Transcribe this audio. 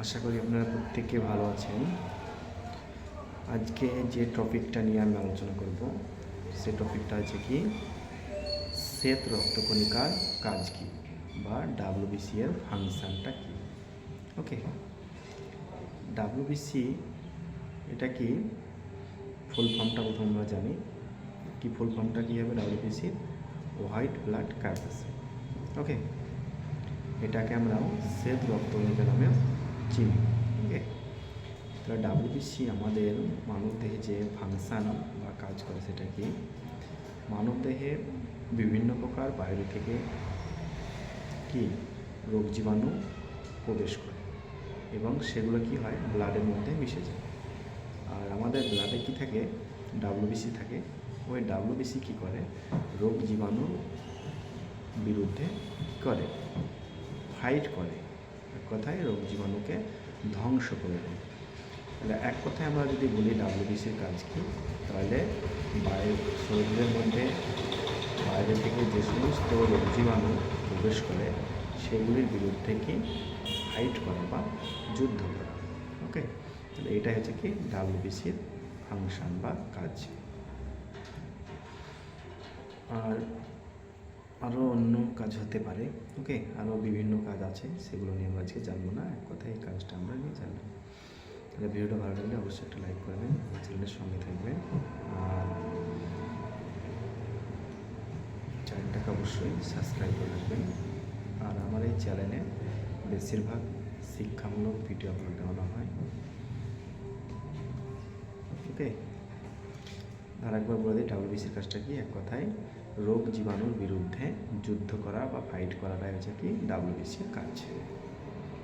আশা করি আপনারা প্রত্যেকে ভালো আছেন। আজকে যে টপিকটা নিয়ে আমি আলোচনা করব, সে টপিকটা হচ্ছে কি? শ্বেত রক্তকণিকার কাজ কি বা ডাব্লিউবিসি এর ফাংশনটা কি? ওকে। ডাব্লিউবিসি এটা কি? ফুল ফর্মটা প্রথম আমরা জানি। কি ফুল ফর্মটা কী হবে? ডাব্লিউবিসির হোয়াইট ব্লাড কার্পাসে ওকে। এটাকে আমরা শ্বেত রক্তকণিকা নামে চিনি ওকে তাহলে ডাব্লিউবিসি আমাদের মানবদেহে যে ফাংশান বা কাজ করে সেটা কি? মানবদেহে বিভিন্ন প্রকার বাইরে থেকে কি? রোগ জীবাণু প্রবেশ করে এবং সেগুলো কি হয়? ব্লাডের মধ্যে মিশে যায়। আর আমাদের ব্লাডে কি থাকে? ডাব্লিউবিসি থাকে। ওই ডাব্লিউবিসি কী করে? রোগ জীবাণুর বিরুদ্ধে করে। ফাইট করে। এক কথায় রোগ জীবাণুকে ধ্বংস করে দেয়। তাহলে এক কথায় আমরা যদি বলি ডাব্লিউবিসির কাজ কি, তাহলে বাইরে শরীরের মধ্যে বাইরে থেকে যে সমস্ত রোগ জীবাণু প্রবেশ করে, সেগুলির বিরুদ্ধে কি ফাইট করা বা যুদ্ধ করা। ওকে তাহলে এটা হচ্ছে কি ডাব্লিউবিসির ফাংশন বা কাজ। আর আরও অন্য কাজ হতে পারে ওকে আরও বিভিন্ন কাজ আছে, সেগুলো নিয়ে আমরা আজকে জানব না, এক কথায় এই কাজটা আমরা নিয়ে জানব তাহলে ভিডিওটা ভালো লাগলে অবশ্যই একটা লাইক করবেন, চ্যানেলের সঙ্গে থাকবেন, আর চ্যানেলটাকে অবশ্যই সাবস্ক্রাইব করে রাখবেন। আর আমার এই চ্যানেলে বেশিরভাগ শিক্ষামূলক ভিডিও আপলোড দেওয়ানো হয় ওকে আর একবার বলে দিই, ডাব্লিউবিসির কাজটা কি? এক কথায় রোগ জীবাণুর বিরুদ্ধে যুদ্ধ করা বা ফাইট করাটাই হচ্ছে কি? ডাব্লিউবিসির কাজ।